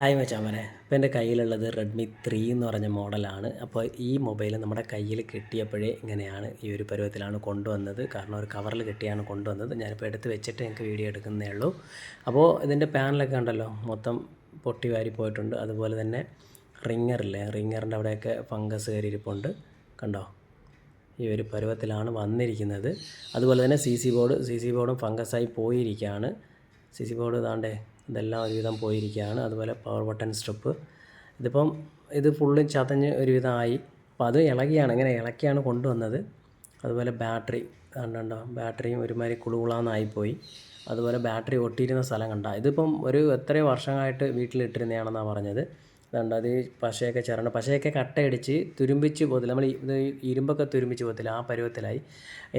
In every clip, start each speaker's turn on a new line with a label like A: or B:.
A: Hi മച്ചാമനെ. അപ്പോൾ എന്റെ കയ്യിലുള്ളത് റെഡ്മി ത്രീ എന്ന് പറഞ്ഞ മോഡലാണ്. അപ്പോൾ ഈ മൊബൈൽ നമ്മുടെ കയ്യിൽ കിട്ടിയപ്പോഴേ ഇങ്ങനെയാണ് ഈ ഒരു പരുവത്തിലാണ് കൊണ്ടുവന്നത്. കാരണം ഒരു കവറിൽ കിട്ടിയാണ് കൊണ്ടുവന്നത്. ഞാനിപ്പോൾ എടുത്ത് വെച്ചിട്ട് എനിക്ക് വീഡിയോ എടുക്കുന്നേ ഉള്ളൂ. അപ്പോൾ ഇതിന്റെ പാനലൊക്കെ ഉണ്ടല്ലോ മൊത്തം പൊട്ടി വാരി പോയിട്ടുണ്ട്. അതുപോലെ തന്നെ റിങ്ങറില്ലേ? റിങ്ങറിന്റെ അവിടെയൊക്കെ ഫംഗസ് കയറിയിരിപ്പുണ്ട്. കണ്ടോ? ഈ ഒരു പരുവത്തിലാണ് വന്നിരിക്കുന്നത്. അതുപോലെ തന്നെ C C board C C ബോർഡും ഫംഗസായി പോയിരിക്കുകയാണ് സി സി ബോർഡ് ഇതാണ്ടേ ഇതെല്ലാം ഒരുവിധം പോയിരിക്കുകയാണ്. അതുപോലെ പവർ ബട്ടൺ സ്ട്രിപ്പ് ഇതിപ്പം ഇത് ഫുള്ള് ചതഞ്ഞ് ഒരുവിധമായി. അപ്പോൾ അത് ഇളകിയാണ്. ഇങ്ങനെ ഇളക്കിയാണ് കൊണ്ടുവന്നത്. അതുപോലെ ബാറ്ററി കണ്ടോ? ബാറ്ററിയും ഒരുമാതിരി കുളുകുളാന്നായിപ്പോയി. അതുപോലെ ബാറ്ററി ഒട്ടിയിരുന്ന സ്ഥലം കണ്ട? ഇതിപ്പം ഒരു എത്രയോ വർഷമായിട്ട് വീട്ടിലിട്ടിരുന്നതാണെന്നാണ് പറഞ്ഞത്. അത് പശയൊക്കെ ചേരണം പശയൊക്കെ കട്ടയടിച്ച് തുരുമ്പിച്ച് പോകത്തില്ല. നമ്മൾ ഇത് ഇരുമ്പൊക്കെ തുരുമ്പിച്ച് പോകത്തില്ല ആ പരുവത്തിലായി.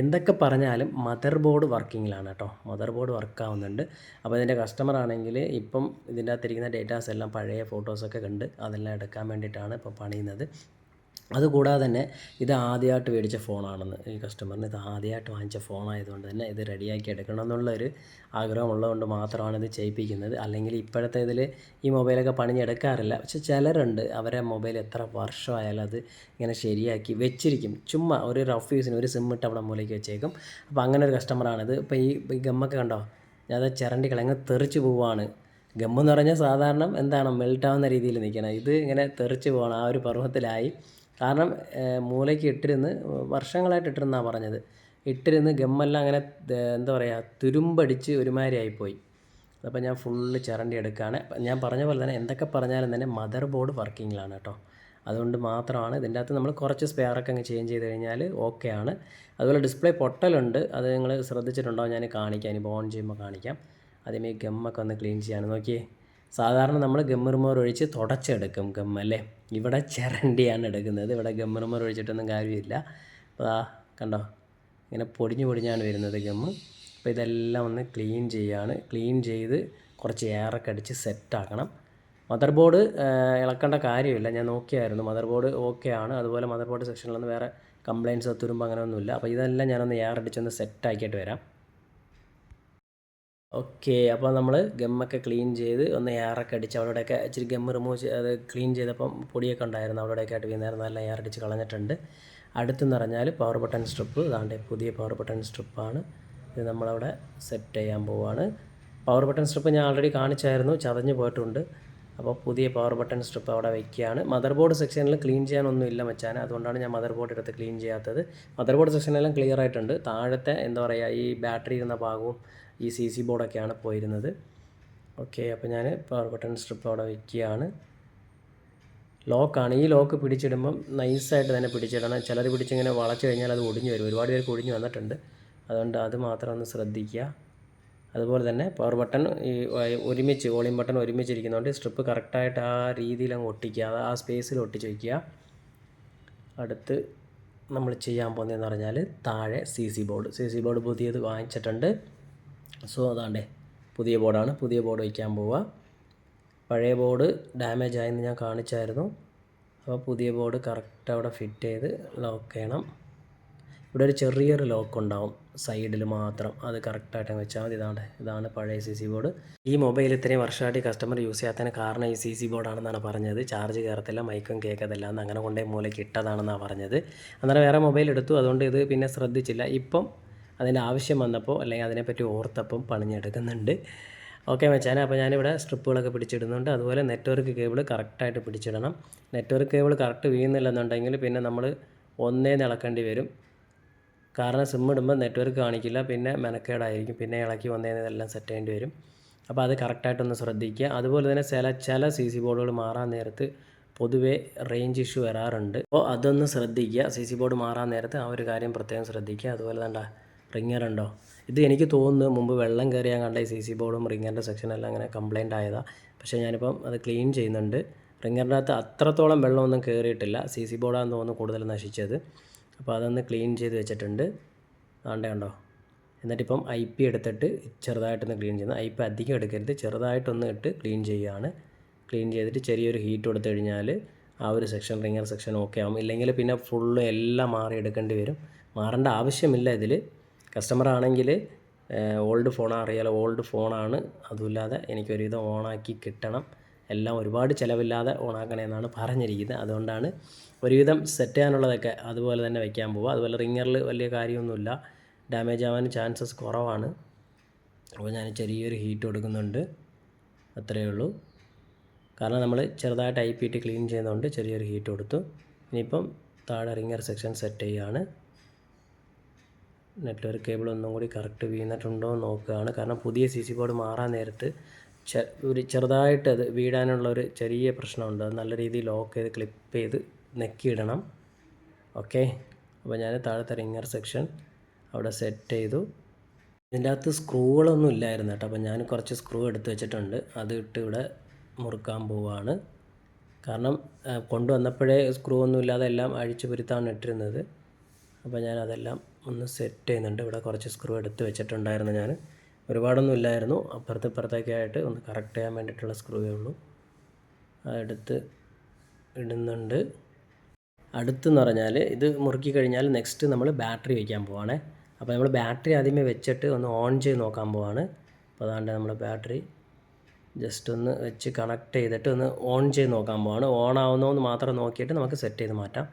A: എന്തൊക്കെ പറഞ്ഞാലും മദർ ബോർഡ് വർക്കിങ്ങിലാണ് കേട്ടോ. മദർ ബോർഡ് വർക്കാവുന്നുണ്ട് അപ്പോൾ ഇതിന്റെ കസ്റ്റമർ ആണെങ്കിൽ ഇപ്പം ഇതിന്റെ അകത്തിരിക്കുന്ന ഡേറ്റാസ് എല്ലാം പഴയ ഫോട്ടോസൊക്കെ കണ്ട് അതെല്ലാം എടുക്കാൻ വേണ്ടിയിട്ടാണ് ഇപ്പോൾ പണിയുന്നത്. അതുകൂടാതെ തന്നെ ഇത് ആദ്യമായിട്ട് മേടിച്ച ഫോണാണെന്ന് ഈ കസ്റ്റമറിന് ഇത് ആദ്യമായിട്ട് വാങ്ങിച്ച ഫോണായതുകൊണ്ട് തന്നെ ഇത് റെഡിയാക്കി എടുക്കണം എന്നുള്ളൊരു ആഗ്രഹമുള്ളതുകൊണ്ട് മാത്രമാണ് ഇത് ചെയ്യിപ്പിക്കുന്നത്. അല്ലെങ്കിൽ ഇപ്പോഴത്തെ ഇതിൽ ഈ മൊബൈലൊക്കെ പണിഞ്ഞെടുക്കാറില്ല. പക്ഷെ ചിലരുണ്ട് അവരെ മൊബൈൽ എത്ര വർഷമായാലും അത് ഇങ്ങനെ ശരിയാക്കി വെച്ചിരിക്കും. ചുമ്മാ ഒരു റഫ് യൂസിന് ഒരു സിം ഇട്ട് അവിടെ മൂലയ്ക്ക് വെച്ചേക്കും. അപ്പോൾ അങ്ങനെ ഒരു കസ്റ്റമറാണിത് ഇപ്പോൾ ഈ ഗമ്മൊക്കെ കണ്ടോ? അത് ചിരണ്ടി കിളങ്ങ് തെറിച്ച് പോവാണ്. ഗമ്മെന്ന് പറഞ്ഞാൽ സാധാരണ എന്താണ് മെൽട്ടാവുന്ന രീതിയിൽ നിൽക്കണം. ഇത് ഇങ്ങനെ തെറിച്ച് പോകണം. ആ ഒരു പരുവത്തിലായി കാരണം മൂലയ്ക്ക് ഇട്ടിരുന്ന് വർഷങ്ങളായിട്ട് ഇട്ടിരുന്നാണ് പറഞ്ഞത്. ഇട്ടിരുന്ന് ഗമ്മെല്ലാം അങ്ങനെ എന്താ പറയുക തുരുമ്പടിച്ച് ഒരുമാതിരി ആയിപ്പോയി അപ്പോൾ ഞാൻ ഫുള്ള് ചിരണ്ടി എടുക്കുകയാണ് ഞാൻ പറഞ്ഞ പോലെ തന്നെ എന്തൊക്കെ പറഞ്ഞാലും തന്നെ മദർ ബോർഡ് വർക്കിങ്ങിലാണ് കേട്ടോ. അതുകൊണ്ട് മാത്രമാണ് ഇതിന്റെ അകത്ത് നമ്മൾ കുറച്ച് സ്പെയറൊക്കെ അങ്ങ് ചേഞ്ച് ചെയ്ത് കഴിഞ്ഞാൽ ഓക്കെ ആണ്. അതുപോലെ ഡിസ്പ്ലേ പൊട്ടലുണ്ട്. അത് നിങ്ങൾ ശ്രദ്ധിച്ചിട്ടുണ്ടോ ഞാൻ കാണിക്കാം. ഇനി ഓൺ ചെയ്യുമ്പോൾ കാണിക്കാം. ആദ്യമേ ഗമ്മൊക്കെ ഒന്ന് ക്ലീൻ ചെയ്യാൻ നോക്കിയേ. സാധാരണ നമ്മൾ ഗമ്മറുമോർ ഒഴിച്ച് തുടച്ചെടുക്കും ഗമ്മല്ലേ ഇവിടെ ചിരണ്ടിയാണ് എടുക്കുന്നത്. ഇവിടെ ഗമ്മറുമോർ ഒഴിച്ചിട്ടൊന്നും കാര്യമില്ല. അപ്പോൾ ആ കണ്ടോ? ഇങ്ങനെ പൊടിഞ്ഞു പൊടിഞ്ഞാണ് വരുന്നത് ഗമ്മ് അപ്പോൾ ഇതെല്ലാം ഒന്ന് ക്ലീൻ ചെയ്യാണ്. ക്ലീൻ ചെയ്ത് കുറച്ച് എയറൊക്കെ അടിച്ച് സെറ്റാക്കണം. മദർ ബോർഡ് ഇളക്കേണ്ട കാര്യമില്ല. ഞാൻ നോക്കിയായിരുന്നു. മദർ ബോർഡ് ഓക്കെ ആണ്. അതുപോലെ മദർ ബോർഡ് സെക്ഷനിലൊന്നും വേറെ കംപ്ലയിൻസോ തുരുമ്പോ അങ്ങനെയൊന്നുമില്ല. അപ്പോൾ ഇതെല്ലാം ഞാനൊന്ന് എയർ അടിച്ചൊന്ന് സെറ്റാക്കിയിട്ട് വരാം. ഓക്കെ അപ്പോൾ നമ്മൾ ഗമ്മൊക്കെ ക്ലീൻ ചെയ്ത് ഒന്ന് എയറൊക്കെ അടിച്ച് അവിടെയൊക്കെ ഇച്ചിരി ഗമ്മ് റിമൂവ് ചെയ്ത് അത് ക്ലീൻ ചെയ്തപ്പം പൊടിയൊക്കെ ഉണ്ടായിരുന്നു അവിടെയൊക്കെ ആയിട്ട് വീണായിരുന്നു നല്ല എയർ അടിച്ച് കളഞ്ഞിട്ടുണ്ട്. അടുത്തെന്ന് പറഞ്ഞാൽ പവർ ബട്ടൺ സ്ട്രിപ്പ് ഇതാണ്ട് പുതിയ പവർ ബട്ടൺ സ്ട്രിപ്പാണ് ഇത് നമ്മളവിടെ സെറ്റ് ചെയ്യാൻ പോവുകയാണ് പവർ ബട്ടൺ സ്ട്രിപ്പ് ഞാൻ ഓൾറെഡി കാണിച്ചായിരുന്നു ചതഞ്ഞ് പോയിട്ടുണ്ട്. അപ്പോൾ പുതിയ പവർ ബട്ടൺ സ്ട്രിപ്പ് അവിടെ വയ്ക്കുകയാണ് മദർ ബോർഡ് സെക്ഷനിൽ ക്ലീൻ ചെയ്യാനൊന്നും ഇല്ല മച്ചാൻ അതുകൊണ്ടാണ് ഞാൻ മദർ ബോർഡ് എടുത്ത് ക്ലീൻ ചെയ്യാത്തത്. മദർ ബോർഡ് സെക്ഷനെല്ലാം ക്ലിയർ ആയിട്ടുണ്ട്. താഴത്തെ എന്താ പറയുക ഈ ബാറ്ററി ഇരുന്ന ഭാഗവും ഈ സി സി ബോർഡൊക്കെയാണ് പോയിരുന്നത്. ഓക്കെ അപ്പോൾ ഞാൻ പവർ ബട്ടൺ സ്ട്രിപ്പ് അവിടെ വയ്ക്കുകയാണ് ലോക്കാണ് ഈ ലോക്ക് പിടിച്ചിടുമ്പം നൈസായിട്ട് തന്നെ പിടിച്ചിടണം. ചിലർ പിടിച്ചിങ്ങനെ വളച്ച് കഴിഞ്ഞാൽ അത് ഒടിഞ്ഞു വരും. ഒരുപാട് പേർക്ക് ഒടിഞ്ഞു വന്നിട്ടുണ്ട്. അതുകൊണ്ട് അത് മാത്രം ഒന്ന് ശ്രദ്ധിക്കുക. അതുപോലെ തന്നെ പവർ ബട്ടൺ ഈ ഒരുമിച്ച് വോളിയം ബട്ടൺ ഒരുമിച്ചിരിക്കുന്നതുകൊണ്ട് സ്ട്രിപ്പ് കറക്റ്റായിട്ട് ആ രീതിയിൽ അങ്ങ് ഒട്ടിക്കുക ആ സ്പേസിൽ ഒട്ടിച്ച് വയ്ക്കുക അടുത്ത് നമ്മൾ ചെയ്യാൻ പോകുന്നതെന്ന് പറഞ്ഞാൽ താഴെ C C board C C board പുതിയത് വാങ്ങിച്ചിട്ടുണ്ട്. സോ അതാണ്ടേ പുതിയ ബോർഡാണ് പുതിയ ബോർഡ് വയ്ക്കാൻ പോവുക പഴയ ബോർഡ് ഡാമേജ് ആയെന്ന് ഞാൻ കാണിച്ചായിരുന്നു. അപ്പോൾ പുതിയ ബോർഡ് കറക്റ്റ് അവിടെ ഫിറ്റ് ചെയ്ത് ലോക്ക് ചെയ്യണം. ഇവിടെ ഒരു ചെറിയൊരു ലോക്ക് ഉണ്ടാവും. സൈഡിൽ മാത്രം. അത് കറക്റ്റായിട്ട് വെച്ചാൽ മതി. ഇതാണ് ഇതാണ് പഴയ സി സി ബോർഡ് ഈ മൊബൈൽ ഇത്രയും വർഷമായിട്ട് കസ്റ്റമർ യൂസ് ചെയ്യാത്തതിന് കാരണം ഈ സി സി ബോർഡാണെന്നാണ് പറഞ്ഞത്. ചാർജ് കയറത്തില്ല മൈക്കും കേൾക്കത്തില്ല. എന്ന് അങ്ങനെ കൊണ്ടേ മൂലയ്ക്ക് ഇട്ടതാണെന്നാണ് പറഞ്ഞത്. അന്നേരം വേറെ മൊബൈൽ എടുത്തു. അതുകൊണ്ട് ഇത് പിന്നെ ശ്രദ്ധിച്ചില്ല. ഇപ്പം അതിന്റെ ആവശ്യം വന്നപ്പോൾ അല്ലെങ്കിൽ അതിനെപ്പറ്റി ഓർത്തപ്പം പണിഞ്ഞെടുക്കുന്നുണ്ട്. ഓക്കെ മച്ചാൻ അപ്പോൾ ഞാനിവിടെ സ്ട്രിപ്പുകളൊക്കെ പിടിച്ചിടുന്നുണ്ട്. അതുപോലെ നെറ്റ്വർക്ക് കേബിൾ കറക്റ്റായിട്ട് പിടിച്ചിടണം. നെറ്റ്വർക്ക് കേബിൾ കറക്റ്റ് വീഴുന്നില്ലെന്നുണ്ടെങ്കിൽ പിന്നെ നമ്മൾ ഒന്നേ നിളക്കേണ്ടി വരും. കാരണം സിം ഇടുമ്പോൾ നെറ്റ്വർക്ക് കാണിക്കില്ല പിന്നെ മെനക്കേടായിരിക്കും. പിന്നെ ഇളക്കി വന്നതിന് ഇതെല്ലാം സെറ്റ് ചെയ്യേണ്ടി വരും. അപ്പോൾ അത് കറക്റ്റായിട്ടൊന്ന് ശ്രദ്ധിക്കുക അതുപോലെ തന്നെ ചില ചില സി സി ബോർഡുകൾ മാറാൻ നേരത്ത് പൊതുവേ റേഞ്ച് ഇഷ്യൂ വരാറുണ്ട്. അപ്പോൾ അതൊന്ന് ശ്രദ്ധിക്കുക സി സി ബോർഡ് മാറാൻ നേരത്ത് ആ ഒരു കാര്യം പ്രത്യേകം ശ്രദ്ധിക്കുക അതുപോലെ തന്നെ റിങ്ങർ ഉണ്ടോ? ഇത് എനിക്ക് തോന്നുന്നു മുമ്പ് വെള്ളം കയറിയാൻ കണ്ട ഈ സി സി ബോർഡും റിങ്ങറിന്റെ സെക്ഷനെല്ലാം അങ്ങനെ കംപ്ലൈന്റ് ആയതാണ് പക്ഷേ ഞാനിപ്പം അത് ക്ലീൻ ചെയ്യുന്നുണ്ട്. റിങ്ങറിന്റെ അകത്ത് അത്രത്തോളം വെള്ളമൊന്നും കയറിയിട്ടില്ല സി സി ബോർഡാണെന്ന് തോന്നുന്നു കൂടുതൽ നശിച്ചത്. അപ്പോൾ അതൊന്ന് ക്ലീൻ ചെയ്ത് വെച്ചിട്ടുണ്ട്. ആണ്ടേ ഉണ്ടോ എന്നിട്ടിപ്പം ഐ പി എടുത്തിട്ട് ചെറുതായിട്ടൊന്ന് ക്ലീൻ ചെയ്യുന്നു. ഐ പി അധികം എടുക്കരുത്. ചെറുതായിട്ടൊന്ന് ഇട്ട് ക്ലീൻ ചെയ്യുകയാണ്. ക്ലീൻ ചെയ്തിട്ട് ചെറിയൊരു ഹീറ്റ് കൊടുത്തു കഴിഞ്ഞാൽ ആ ഒരു സെക്ഷൻ റിങ്ങർ സെക്ഷൻ ഓക്കെ ആവും. ഇല്ലെങ്കിൽ പിന്നെ ഫുള്ള് എല്ലാം മാറി എടുക്കേണ്ടി വരും. മാറേണ്ട ആവശ്യമില്ല ഇതിൽ കസ്റ്റമർ ആണെങ്കിൽ ഓൾഡ് ഫോൺ അറിയാലോ. ഓൾഡ് ഫോണാണ്. അതുമില്ലാതെ എനിക്കൊരുവിധം ഓണാക്കി കിട്ടണം. എല്ലാം ഒരുപാട് ചിലവില്ലാതെ ഓണാക്കണമെന്നാണ് പറഞ്ഞിരിക്കുന്നത്. അതുകൊണ്ടാണ് ഒരുവിധം സെറ്റ് ചെയ്യാനുള്ളതൊക്കെ അതുപോലെ തന്നെ വയ്ക്കാൻ പോവുക. അതുപോലെ റിങ്ങറിൽ വലിയ കാര്യമൊന്നുമില്ല. ഡാമേജ് ആവാൻ ചാൻസസ് കുറവാണ്. അപ്പോൾ ഞാൻ ചെറിയൊരു ഹീറ്റ് കൊടുക്കുന്നുണ്ട്. അത്രയേ ഉള്ളൂ. കാരണം നമ്മൾ ചെറുതായിട്ട് ഐ പി ഇട്ട് ക്ലീൻ ചെയ്യുന്നതുകൊണ്ട് ചെറിയൊരു ഹീറ്റ് കൊടുത്തു. ഇനിയിപ്പം താഴെ റിങ്ങർ സെക്ഷൻ സെറ്റ് ചെയ്യുകയാണ് നെറ്റ്വർക്ക് കേബിൾ ഒന്നും കൂടി കറക്റ്റ് വീണിട്ടുണ്ടോ എന്ന് നോക്കുകയാണ്. കാരണം പുതിയ സി സി ബോർഡ് മാറാൻ നേരത്ത് ഒരു ചെറുതായിട്ട് അത് വീടാനുള്ള ഒരു ചെറിയ പ്രശ്നമുണ്ട്. അത് നല്ല രീതിയിൽ ലോക്ക് ചെയ്ത് ക്ലിപ്പ് ചെയ്ത് നെക്കിയിടണം ഓക്കെ അപ്പോൾ ഞാൻ താഴത്തെ റിങ്ങർ സെക്ഷൻ അവിടെ സെറ്റ് ചെയ്തു. ഇതിന്റെ അകത്ത് സ്ക്രൂകളൊന്നും ഇല്ലായിരുന്നു കേട്ടോ. അപ്പോൾ ഞാൻ കുറച്ച് സ്ക്രൂ എടുത്ത് വെച്ചിട്ടുണ്ട്. അത് ഇട്ട് ഇവിടെ മുറുക്കാൻ പോവാണ്. കാരണം കൊണ്ടുവന്നപ്പോഴേ സ്ക്രൂ ഒന്നും ഇല്ലാതെ എല്ലാം അഴിച്ചു പുരുത്താണ് ഇട്ടിരുന്നത്. അപ്പോൾ ഞാൻ അതെല്ലാം ഒന്ന് സെറ്റ് ചെയ്യുന്നുണ്ട്. ഇവിടെ കുറച്ച് സ്ക്രൂ എടുത്ത് വെച്ചിട്ടുണ്ടായിരുന്നു ഞാൻ. ഒരുപാടൊന്നും ഇല്ലായിരുന്നു. അപ്പുറത്ത് ഇപ്പുറത്തൊക്കെ ആയിട്ട് ഒന്ന് കറക്റ്റ് ചെയ്യാൻ വേണ്ടിയിട്ടുള്ള സ്ക്രൂവേ ഉള്ളൂ. അടുത്ത് ഇടുന്നുണ്ട്. അടുത്തെന്ന് പറഞ്ഞാൽ ഇത് മുറുക്കി കഴിഞ്ഞാൽ നെക്സ്റ്റ് നമ്മൾ ബാറ്ററി വയ്ക്കാൻ പോവാണ്. അപ്പോൾ നമ്മൾ ബാറ്ററി ആദ്യമേ വെച്ചിട്ട് ഒന്ന് ഓൺ ചെയ്ത് നോക്കാൻ പോവാണ്. അപ്പോൾ അതാണ്ട് നമ്മൾ ബാറ്ററി ജസ്റ്റ് ഒന്ന് വെച്ച് കണക്ട് ചെയ്തിട്ട് ഒന്ന് ഓൺ ചെയ്ത് നോക്കാൻ പോവാണ്. ഓൺ ആവുന്നോ എന്ന് മാത്രം നോക്കിയിട്ട് നമുക്ക് സെറ്റ് ചെയ്ത് മാറ്റാം.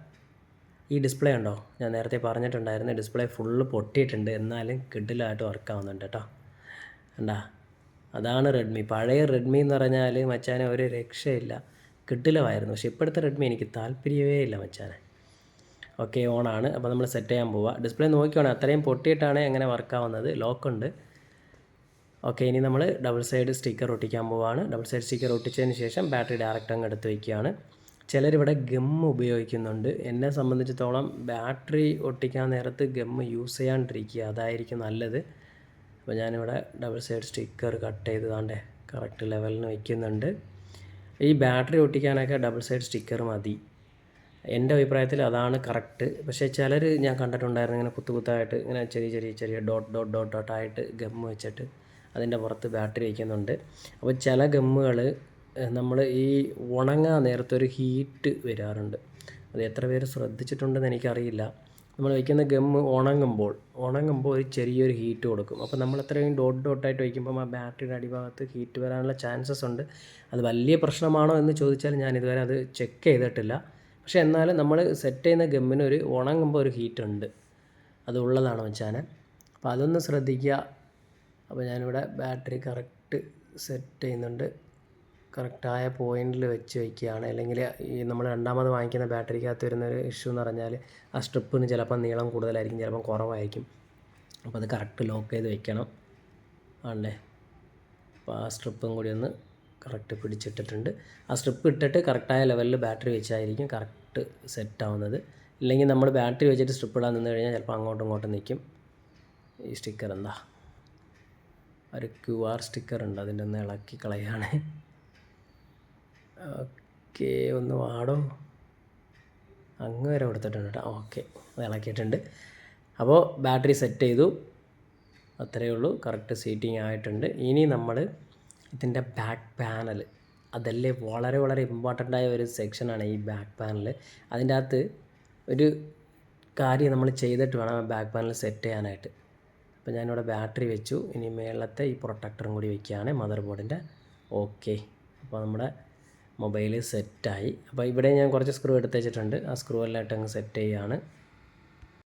A: ഈ ഡിസ്പ്ലേ ഉണ്ടോ? ഞാൻ നേരത്തെ പറഞ്ഞിട്ടുണ്ടായിരുന്നു ഡിസ്പ്ലേ ഫുള്ള് പൊട്ടിയിട്ടുണ്ട്. എന്നാലും കിഡിലായിട്ട് വർക്ക് ആവുന്നുണ്ട് കേട്ടോ കണ്ടാ? അതാണ് റെഡ്മി പഴയ റെഡ്മി എന്ന് പറഞ്ഞാൽ മച്ചാനെ ഒരു രക്ഷയില്ല. കിട്ടിലമായിരുന്നു പക്ഷേ ഇപ്പോഴത്തെ റെഡ്മി എനിക്ക് താല്പര്യമേ ഇല്ല മച്ചാനെ. ഓക്കെ ഓണാണ്. അപ്പോൾ നമ്മൾ സെറ്റ് ചെയ്യാൻ പോവുക ഡിസ്പ്ലേ നോക്കിയാണ് അത്രയും പൊട്ടിയിട്ടാണ് എങ്ങനെ വർക്കാവുന്നത് ലോക്കുണ്ട് ഓക്കെ ഇനി നമ്മൾ ഡബിൾ സൈഡ് സ്റ്റിക്കർ ഒട്ടിക്കാൻ പോവാണ്. ഡബിൾ സൈഡ് സ്റ്റിക്കർ ഒട്ടിച്ചതിന് ശേഷം ബാറ്ററി ഡയറക്റ്റ് അങ്ങ് എടുത്ത് വയ്ക്കുകയാണ് ചിലരിവിടെ ഗം ഉപയോഗിക്കുന്നുണ്ട്. എന്നെ സംബന്ധിച്ചിടത്തോളം ബാറ്ററി ഒട്ടിക്കാൻ നേരത്ത് ഗം യൂസ് ചെയ്യാണ്ടിരിക്കുക. അതായിരിക്കും നല്ലത്. അപ്പോൾ ഞാനിവിടെ ഡബിൾ സൈഡ് സ്റ്റിക്കർ കട്ട് ചെയ്ത് താണ്ടേ കറക്റ്റ് ലെവലിന് വയ്ക്കുന്നുണ്ട് ഈ ബാറ്ററി ഒട്ടിക്കാനൊക്കെ ഡബിൾ സൈഡ് സ്റ്റിക്കർ മതി. എന്റെ അഭിപ്രായത്തിൽ അതാണ് കറക്റ്റ് പക്ഷേ ചിലർ ഞാൻ കണ്ടിട്ടുണ്ടായിരുന്നു ഇങ്ങനെ കുത്തു കുത്തായിട്ട് ഇങ്ങനെ ചെറിയ ചെറിയ ചെറിയ ഡോട്ട് ഡോട്ട് ഡോട്ട് ഡോട്ടായിട്ട് ഗം വെച്ചിട്ട് അതിന്റെ പുറത്ത് ബാറ്ററി വയ്ക്കുന്നുണ്ട് അപ്പോൾ ചില ഗമ്മുകൾ നമ്മൾ ഈ ഉണങ്ങാൻ നേരത്തെ ഒരു ഹീറ്റ് വരാറുണ്ട്. അത് എത്ര പേര് ശ്രദ്ധിച്ചിട്ടുണ്ടെന്ന് എനിക്കറിയില്ല. നമ്മൾ വയ്ക്കുന്ന ഗം ഉണങ്ങുമ്പോൾ ഉണങ്ങുമ്പോൾ ഒരു ചെറിയൊരു ഹീറ്റ് കൊടുക്കും. അപ്പോൾ നമ്മൾ അത്രയും ഡോട്ട് ഡോട്ടായിട്ട് വയ്ക്കുമ്പോൾ ആ ബാറ്ററിയുടെ അടിഭാഗത്ത് ഹീറ്റ് വരാനുള്ള ചാൻസസ് ഉണ്ട്. അത് വലിയ പ്രശ്നമാണോ എന്ന് ചോദിച്ചാൽ ഞാൻ ഇതുവരെ അത് ചെക്ക് ചെയ്തിട്ടില്ല. പക്ഷേ എന്നാലും നമ്മൾ സെറ്റ് ചെയ്യുന്ന ഗമ്മിന് ഒരു ഉണങ്ങുമ്പോൾ ഒരു ഹീറ്റ് ഉണ്ട്. അത് ഉള്ളതാണ് വെച്ചാൽ അപ്പോൾ അതൊന്ന് ശ്രദ്ധിക്കുക. അപ്പോൾ ഞാനിവിടെ ബാറ്ററി കറക്റ്റ് സെറ്റ് ചെയ്യുന്നുണ്ട്. കറക്റ്റായ പോയിന്റിൽ വെച്ച് വയ്ക്കുകയാണ്. അല്ലെങ്കിൽ ഈ നമ്മൾ രണ്ടാമത് വാങ്ങിക്കുന്ന ബാറ്ററിക്കകത്ത് വരുന്ന ഒരു ഇഷ്യൂ എന്ന് പറഞ്ഞാൽ ആ സ്ട്രിപ്പിന് ചിലപ്പോൾ നീളം കൂടുതലായിരിക്കും ചിലപ്പോൾ കുറവായിരിക്കും. അപ്പോൾ അത് കറക്റ്റ് ലോക്ക് ചെയ്ത് വെക്കണം. ആണല്ലേ? അപ്പോൾ ആ സ്ട്രിപ്പും കൂടി ഒന്ന് കറക്റ്റ് പിടിച്ചിട്ടിട്ടുണ്ട്. ആ സ്ട്രിപ്പ് ഇട്ടിട്ട് കറക്റ്റായ ലെവലിൽ ബാറ്ററി വെച്ചായിരിക്കും കറക്റ്റ് സെറ്റ് ആവുന്നത്. ഇല്ലെങ്കിൽ നമ്മൾ ബാറ്ററി വെച്ചിട്ട് സ്ട്രിപ്പ് ഇടാൻ നിന്ന് കഴിഞ്ഞാൽ ചിലപ്പോൾ അങ്ങോട്ടും ഇങ്ങോട്ടും നിൽക്കും. ഈ സ്റ്റിക്കർ എന്താ? ഒരു ക്യു ആർ സ്റ്റിക്കർ ഉണ്ട് അതിന്റെ ഒന്ന് ഇളക്കി കളയാണ് ഓക്കെ ഒന്ന് വാടോ. അങ്ങ് വരെ കൊടുത്തിട്ടുണ്ട് കേട്ടോ. ഓക്കെ അത് ഇളക്കിയിട്ടുണ്ട്. അപ്പോൾ ബാറ്ററി സെറ്റ് ചെയ്തു. അത്രയേ ഉള്ളൂ. കറക്റ്റ് സീറ്റിംഗ് ആയിട്ടുണ്ട്. ഇനി നമ്മൾ ഇതിന്റെ ബാക്ക് പാനൽ അതല്ലേ വളരെ വളരെ ഇമ്പോർട്ടന്റ് ആയ ഒരു സെക്ഷനാണ് ഈ ബാക്ക് പാനൽ അതിന്റെ അകത്ത് ഒരു കാര്യം നമ്മൾ ചെയ്തിട്ട് വേണം ബാക്ക് പാനൽ സെറ്റ് ചെയ്യാനായിട്ട്. അപ്പോൾ ഞാനിവിടെ ബാറ്ററി വെച്ചു. ഇനി മേളത്തെ ഈ പ്രൊട്ടക്ടറും കൂടി വയ്ക്കുകയാണ് മദർ ബോർഡിന്റെ ഓക്കെ. അപ്പോൾ നമ്മുടെ മൊബൈൽ സെറ്റായി. അപ്പോൾ ഇവിടെ ഞാൻ കുറച്ച് സ്ക്രൂ എടുത്ത് വെച്ചിട്ടുണ്ട്. ആ സ്ക്രൂ എല്ലാം ഇട്ട് അങ്ങ് സെറ്റ് ചെയ്യുകയാണ്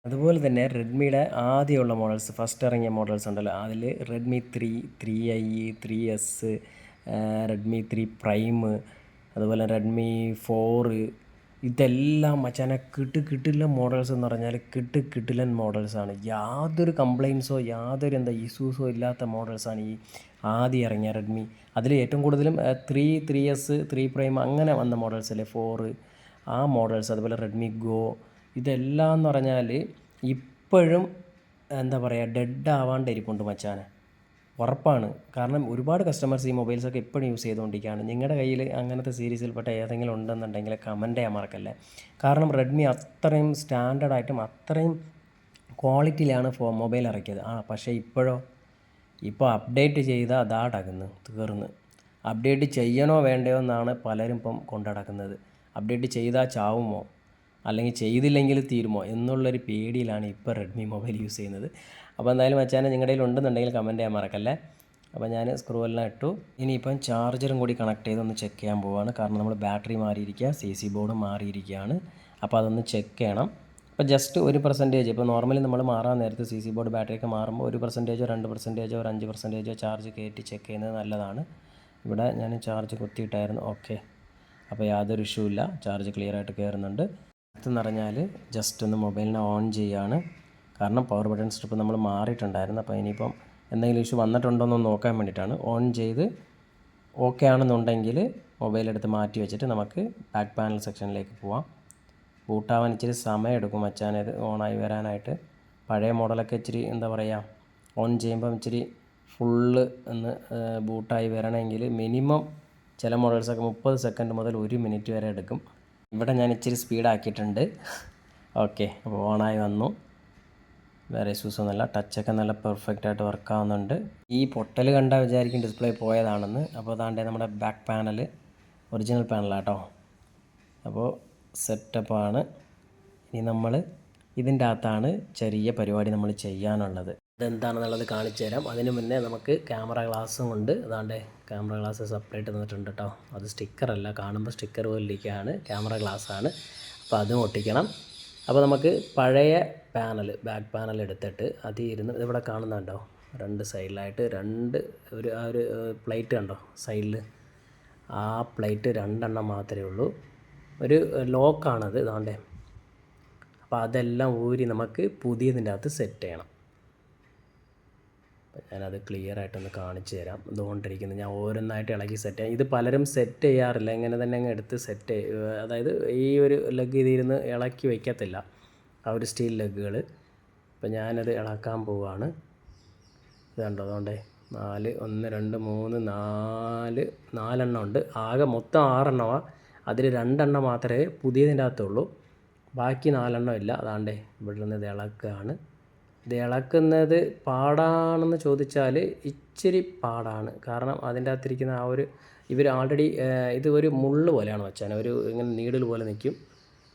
A: അതുപോലെ തന്നെ റെഡ്മിയുടെ ആദ്യമുള്ള മോഡൽസ് ഫസ്റ്റ് ഇറങ്ങിയ മോഡൽസ് ഉണ്ടല്ലോ. അതിൽ Redmi three three I three S Redmi three prime അതുപോലെ റെഡ്മി ഫോറ് ഇതെല്ലാം മച്ചാനെ കിട്ട് കിട്ടില്ല മോഡൽസ് എന്ന് പറഞ്ഞാൽ കിട്ട് കിട്ടിലൻ മോഡൽസാണ് യാതൊരു കംപ്ലയിൻസോ യാതൊരു എന്താ ഇഷ്യൂസോ ഇല്ലാത്ത മോഡൽസാണ് ഈ ആദ്യം ഇറങ്ങിയ റെഡ്മി അതിൽ ഏറ്റവും കൂടുതലും three three S three prime അങ്ങനെ വന്ന മോഡൽസ് അല്ലേ? ഫോറ് ആ മോഡൽസ് അതുപോലെ റെഡ്മി ഗോ ഇതെല്ലാം എന്ന് പറഞ്ഞാൽ ഇപ്പോഴും എന്താ പറയുക ഡെഡ് ആവാണ്ട് ഇരിപ്പുണ്ട് മച്ചാനെ. ഉറപ്പാണ്. കാരണം ഒരുപാട് കസ്റ്റമേഴ്സ് ഈ മൊബൈൽസൊക്കെ എപ്പോഴും യൂസ് ചെയ്തുകൊണ്ടിരിക്കുകയാണ്. നിങ്ങളുടെ കയ്യിൽ അങ്ങനത്തെ സീരീസിൽപ്പെട്ട ഏതെങ്കിലും ഉണ്ടെന്നുണ്ടെങ്കിൽ കമന്റ് ചെയ്യാൻ മറക്കല്ലേ. കാരണം റെഡ്മി അത്രയും സ്റ്റാൻഡേർഡായിട്ടും അത്രയും ക്വാളിറ്റിയിലാണ് ഫോ മൊബൈൽ ഇറക്കിയത്. ആ പക്ഷേ ഇപ്പോഴോ ഇപ്പോൾ അപ്ഡേറ്റ് ചെയ്താൽ അതാ അടക്കുന്നു തീർന്ന്. അപ്ഡേറ്റ് ചെയ്യണോ വേണ്ടയോ എന്നാണ് പലരും ഇപ്പം കൊണ്ടടക്കുന്നത് അപ്ഡേറ്റ് ചെയ്താൽ ചാവുമോ? അല്ലെങ്കിൽ ചെയ്തില്ലെങ്കിൽ തീരുമോ? എന്നുള്ളൊരു പേടിയിലാണ് ഇപ്പോൾ റെഡ്മി മൊബൈൽ യൂസ് ചെയ്യുന്നത്. അപ്പോൾ എന്തായാലും മച്ചാനെ നിങ്ങളുടെ കയ്യിൽ ഉണ്ടെന്നുണ്ടെങ്കിൽ കമന്റ് ചെയ്യാൻ മറക്കല്ലേ. അപ്പോൾ ഞാൻ സ്ക്രൂ എല്ലാം ഇട്ടു. ഇനിയിപ്പം ചാർജറും കൂടി കണക്ട് ചെയ്തൊന്ന് ചെക്ക് ചെയ്യാൻ പോവുകയാണ് കാരണം നമ്മൾ ബാറ്ററി മാറിയിരിക്കുക സി സി ബോർഡ് മാറിയിരിക്കുകയാണ്. അപ്പോൾ അതൊന്ന് ചെക്ക് ചെയ്യണം. അപ്പോൾ ജസ്റ്റ് ഒരു പെർസെന്റേജ് ഇപ്പോൾ നോർമലി നമ്മൾ മാറാൻ നേരത്ത് സി സി ബോർഡ് ബാറ്ററിയൊക്കെ മാറുമ്പോൾ ഒരു പെർസെന്റേജോ രണ്ട് പെർസെന്റേജോ ഒരു അഞ്ച് പെർസെന്റേജോ ചാർജ് കയറ്റി ചെക്ക് ചെയ്യുന്നത് നല്ലതാണ്. ഇവിടെ ഞാൻ ചാർജ് കുത്തിയിട്ടായിരുന്നു. ഓക്കെ അപ്പോൾ യാതൊരു ഇഷ്യൂ ഇല്ല. ചാർജ് ക്ലിയർ ആയിട്ട് കയറുന്നുണ്ട് അടുത്തെന്ന് പറഞ്ഞാൽ ജസ്റ്റ് ഒന്ന് മൊബൈലിനെ ഓൺ ചെയ്യുകയാണ് കാരണം പവർ ബട്ടൺ സ്ട്രിപ്പ് നമ്മൾ മാറിയിട്ടുണ്ടായിരുന്നു. അപ്പോൾ ഇനിയിപ്പം എന്തെങ്കിലും ഇഷ്യൂ വന്നിട്ടുണ്ടോ എന്ന് നോക്കാൻ വേണ്ടിയിട്ടാണ്. ഓൺ ചെയ്ത് ഓക്കെ ആണെന്നുണ്ടെങ്കിൽ മൊബൈൽ എടുത്ത് മാറ്റി വെച്ചിട്ട് നമുക്ക് ബാക്ക് പാനൽ സെക്ഷനിലേക്ക് പോവാം. ബൂട്ടാവാൻ ഇച്ചിരി സമയം എടുക്കും മച്ചാൻ ഇത് ഓണായി വരാനായിട്ട്. പഴയ മോഡലൊക്കെ ഇച്ചിരി എന്താ പറയുക ഓൺ ചെയ്യുമ്പം ഇച്ചിരി ഫുള്ള് ഒന്ന് ബൂട്ടായി വരണമെങ്കിൽ മിനിമം ചില മോഡൽസൊക്കെ മുപ്പത് സെക്കൻഡ് മുതൽ ഒരു മിനിറ്റ് വരെ എടുക്കും. ഇവിടെ ഞാൻ ഇച്ചിരി സ്പീഡാക്കിയിട്ടുണ്ട്. ഓക്കെ അപ്പോൾ ഓണായി വന്നു. വേറെ ഇഷ്യൂസ് ഒന്നുമില്ല. ടച്ചൊക്കെ നല്ല പെർഫെക്റ്റ് ആയിട്ട് വർക്ക് ആവുന്നുണ്ട്. ഈ പൊട്ടൽ കണ്ടാൽ വിചാരിക്കും ഡിസ്പ്ലേ പോയതാണെന്ന്. അപ്പോൾ അതാണ്ട് നമ്മുടെ ബാക്ക് പാനൽ ഒറിജിനൽ പാനലാട്ടോ. അപ്പോൾ സെറ്റപ്പാണ് ഇനി നമ്മൾ ഇതിന്റെ അകത്താണ് ചെറിയ പരിപാടി നമ്മൾ ചെയ്യാനുള്ളത്. ഇതെന്താണെന്നുള്ളത് കാണിച്ചു തരാം. അതിന് മുന്നേ നമുക്ക് ക്യാമറ ഗ്ലാസ്സും ഉണ്ട്. അതാണ്ട് ക്യാമറ ഗ്ലാസ് സെപ്പറേറ്റ് തന്നിട്ടുണ്ട് കേട്ടോ അത് സ്റ്റിക്കറല്ല കാണുമ്പോൾ സ്റ്റിക്കർ പോലിരിക്കുകയാണ് ക്യാമറ ഗ്ലാസ്സാണ് അപ്പോൾ അതും ഒട്ടിക്കണം. അപ്പോൾ നമുക്ക് പഴയ പാനൽ ബാക്ക് പാനൽ എടുത്തിട്ട് അതിൽ ഇരുന്ന് ഇതിവിടെ കാണുന്നുണ്ടോ രണ്ട് സൈഡിലായിട്ട് രണ്ട് ഒരു ആ ഒരു പ്ലേറ്റ് കണ്ടോ? സൈഡിൽ ആ പ്ലേറ്റ് രണ്ടെണ്ണം മാത്രമേ ഉള്ളൂ. ഒരു ലോക്കാണത് ഇതാണ്ടേ. അപ്പോൾ അതെല്ലാം ഊരി നമുക്ക് പുതിയതിന്റെ അകത്ത് സെറ്റ് ചെയ്യണം. ഞാനത് ക്ലിയർ ആയിട്ടൊന്ന് കാണിച്ചു തരാം. ഇതുകൊണ്ടിരിക്കുന്നത് ഞാൻ ഓരോന്നായിട്ട് ഇളക്കി സെറ്റ് ചെയ്യാം. ഇത് പലരും സെറ്റ് ചെയ്യാറില്ല. ഇങ്ങനെ തന്നെ അങ്ങ് എടുത്ത് സെറ്റ് അതായത് ഈ ഒരു ലെഗ് ഇതിരുന്ന് ഇളക്കി വയ്ക്കത്തില്ല ആ ഒരു സ്റ്റീൽ ലെഗുകൾ അപ്പോൾ ഞാനത് ഇളക്കാൻ പോവാണ്. ഇതുണ്ടോ കണ്ടോ അതുകൊണ്ടേ നാല് ഒന്ന് രണ്ട് മൂന്ന് നാല് നാലെണ്ണം ഉണ്ട്. ആകെ മൊത്തം ആറെണ്ണമാണ് അതിൽ രണ്ടെണ്ണം മാത്രമേ പുതിയതിന്റെ അകത്തുള്ളൂ. ബാക്കി നാലെണ്ണം ഇല്ല. അതാണ്ടേ ഇവിടെ നിന്ന് ഇത് ഇളക്കുകയാണ് ഇത് ഇളക്കുന്നത് പാടാണെന്ന് ചോദിച്ചാൽ ഇച്ചിരി പാടാണ്. കാരണം അതിന്റെ അകത്തിരിക്കുന്ന ആ ഒരു ഇവർ ആൾറെഡി ഇത് ഒരു മുള്ള് പോലെയാണ് വെച്ചാൽ ഒരു ഇങ്ങനെ നീഡിൽ പോലെ നിൽക്കും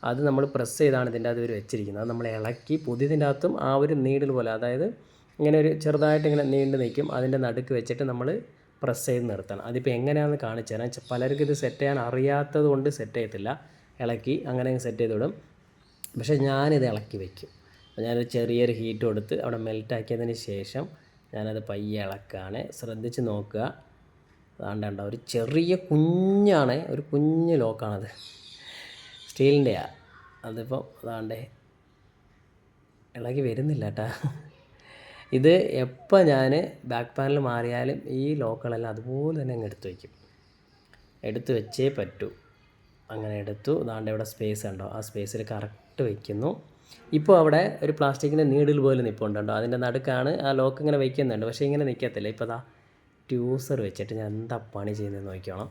A: അത് നമ്മൾ പ്രസ് ചെയ്താണ് ഇതിന്റെ അകത്ത് ഇവർ വെച്ചിരിക്കുന്നത്. അത് നമ്മൾ ഇളക്കി പുതിയതിന്റെ അകത്തും ആ ഒരു നീഡിൽ പോലെ അതായത് ഇങ്ങനെ ഒരു ചെറുതായിട്ട് ഇങ്ങനെ നീണ്ടു നിൽക്കും അതിന്റെ നടുക്ക് വെച്ചിട്ട് നമ്മൾ പ്രസ് ചെയ്ത് നിർത്തണം. അതിപ്പോൾ എങ്ങനെയാണെന്ന് കാണിച്ചു തരാം. പലർക്കും ഇത് സെറ്റ് ചെയ്യാൻ അറിയാത്തത് കൊണ്ട് സെറ്റ് ചെയ്യത്തില്ല. ഇളക്കി അങ്ങനെ സെറ്റ് ചെയ്ത് വിടും. പക്ഷേ ഞാനിത് ഇളക്കി വയ്ക്കും അപ്പോൾ ഞാനൊരു ചെറിയൊരു ഹീറ്റ് കൊടുത്ത് അവിടെ മെൽറ്റാക്കിയതിന് ശേഷം ഞാനത് പയ്യെ ഇളക്കുകയാണ് ശ്രദ്ധിച്ച് നോക്കുക. അതാണ്ട് കണ്ടോ ഒരു ചെറിയ കുഞ്ഞാണ്. ഒരു കുഞ്ഞ് ലോക്കാണത്. സ്റ്റീലിന്റെയാണ് അതിപ്പം അതാണ്ടേ ഇളകി വരുന്നില്ല കേട്ടാ ഇത് എപ്പോൾ ഞാൻ ബാക്ക് പാനൽ മാറിയാലും ഈ ലോക്കുകളെല്ലാം അതുപോലെ തന്നെ അങ്ങ് എടുത്ത് വയ്ക്കും എടുത്ത് വെച്ചേ പറ്റൂ. അങ്ങനെ എടുത്തു. ദാണ്ട് ഇവിടെ സ്പേസ് ഉണ്ടോ ആ സ്പേസിൽ കറക്റ്റ് വയ്ക്കുന്നു ഇപ്പോൾ അവിടെ ഒരു പ്ലാസ്റ്റിക്കിന്റെ നീഡിൽ പോലെ നിൽപ്പുണ്ടോ അതിന്റെ നടുക്കാണ് ആ ലോക്ക് ഇങ്ങനെ വയ്ക്കുന്നുണ്ട് പക്ഷേ ഇങ്ങനെ നിൽക്കത്തില്ല ഇപ്പോൾ ദാ ട്യൂസർ വെച്ചിട്ട് ഞാൻ എന്താ പണി ചെയ്യുന്നതെന്ന് നോക്കിക്കോണം.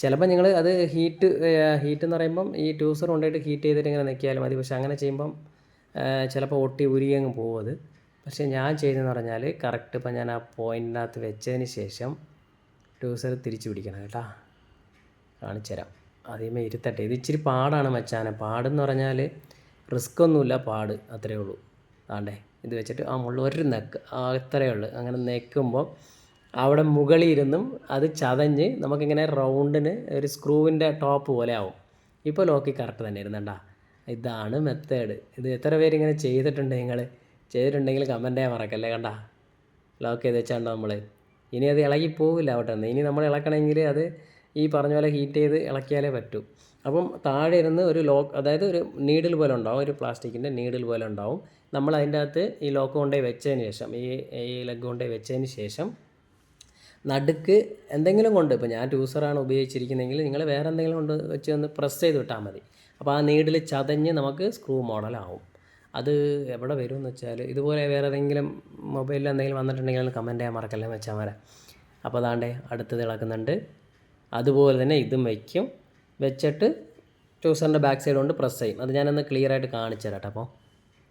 A: ചിലപ്പോൾ നിങ്ങൾ അത് ഹീറ്റ് ഹീറ്റ് എന്ന് പറയുമ്പം ഈ ട്യൂസർ കൊണ്ടുപോയിട്ട് ഹീറ്റ് ചെയ്തിട്ട് ഇങ്ങനെ നിൽക്കിയാലും മതി. പക്ഷേ അങ്ങനെ ചെയ്യുമ്പം ചിലപ്പോൾ ഒട്ടി ഉരിയങ്ങ് പോകും പക്ഷേ ഞാൻ ചെയ്തതെന്ന് പറഞ്ഞാൽ കറക്റ്റ് ഇപ്പം ഞാൻ ആ പോയിന്റിനകത്ത് വെച്ചതിന് ശേഷം ലൂസർ തിരിച്ച് പിടിക്കണം കേട്ടോ. കാണിച്ചു തരാം. ആദ്യമേ ഇരുത്തട്ടെ. ഇത് ഇച്ചിരി പാടാണ് മച്ചാനെ. പാടെന്ന് പറഞ്ഞാൽ റിസ്ക് ഒന്നുമില്ല പാട്. അത്രയേ ഉള്ളൂ. ആണ്ടേ. ഇത് വെച്ചിട്ട് ആ മുകളിൽ ഒരു നെക്ക് ആ അത്രയേ ഉള്ളൂ. അങ്ങനെ നെക്കുമ്പോൾ അവിടെ മുകളിൽ ഇരുന്നും അത് ചതഞ്ഞ് നമുക്കിങ്ങനെ റൗണ്ടിന് ഒരു സ്ക്രൂവിന്റെ ടോപ്പ് പോലെ ആവും. ഇപ്പോൾ ലോക്കി കറക്റ്റ് തന്നെ ഇരുന്നണ്ട ഇതാണ് മെത്തേഡ് ഇത് എത്ര പേര് ഇങ്ങനെ ചെയ്തിട്ടുണ്ട് നിങ്ങൾ? ചെയ്തിട്ടുണ്ടെങ്കിൽ കമന്റ് ചെയ്യാൻ മറക്കല്ലേ കണ്ടാ? ലോക്ക് ചെയ്ത് വെച്ചാണ്ടോ നമ്മൾ ഇനി അത് ഇളകി പോവില്ല അവിടെ നിന്ന് ഇനി നമ്മൾ ഇളക്കണമെങ്കിൽ അത് ഈ പറഞ്ഞ പോലെ ഹീറ്റ് ചെയ്ത് ഇളക്കിയാലേ പറ്റൂ. അപ്പം താഴെ ഇരുന്ന് ഒരു ലോക്ക് അതായത് ഒരു നീഡിൽ പോലെ ഉണ്ടാവും. ഒരു പ്ലാസ്റ്റിക്കിന്റെ നീഡിൽ പോലെ ഉണ്ടാവും. നമ്മൾ അതിന്റെ അകത്ത് ഈ ലോക്ക് കൊണ്ടുപോയി വെച്ചതിന് ശേഷം ഈ ഈ ലെഗ് കൊണ്ടുപോയി വെച്ചതിന് ശേഷം നടുക്ക് എന്തെങ്കിലും കൊണ്ട് ഇപ്പോൾ ഞാൻ ട്യൂസറാണ് ഉപയോഗിച്ചിരിക്കുന്നതെങ്കിൽ നിങ്ങൾ വേറെ എന്തെങ്കിലും കൊണ്ട് വെച്ച് ഒന്ന് പ്രസ് ചെയ്ത് വിട്ടാൽ മതി. അപ്പോൾ ആ നീഡിൽ ചതഞ്ഞ് നമുക്ക് സ്ക്രൂ മോഡലാവും അത് എവിടെ വരും എന്ന് വെച്ചാൽ ഇതുപോലെ വേറെ ഏതെങ്കിലും മൊബൈലിൽ എന്തെങ്കിലും വന്നിട്ടുണ്ടെങ്കിൽ കമന്റ് ചെയ്യാൻ മറക്കല്ലേ വെച്ചാൽ അപ്പോൾ അതാണ്ടേ അടുത്തത് ഇളക്കുന്നുണ്ട്. അതുപോലെ തന്നെ ഇതും വയ്ക്കും വെച്ചിട്ട് ട്യൂസറിന്റെ ബാക്ക് സൈഡ് കൊണ്ട് പ്രസ് ചെയ്യും. അത് ഞാനൊന്ന് ക്ലിയർ ആയിട്ട് കാണിച്ചു തരാം അപ്പോൾ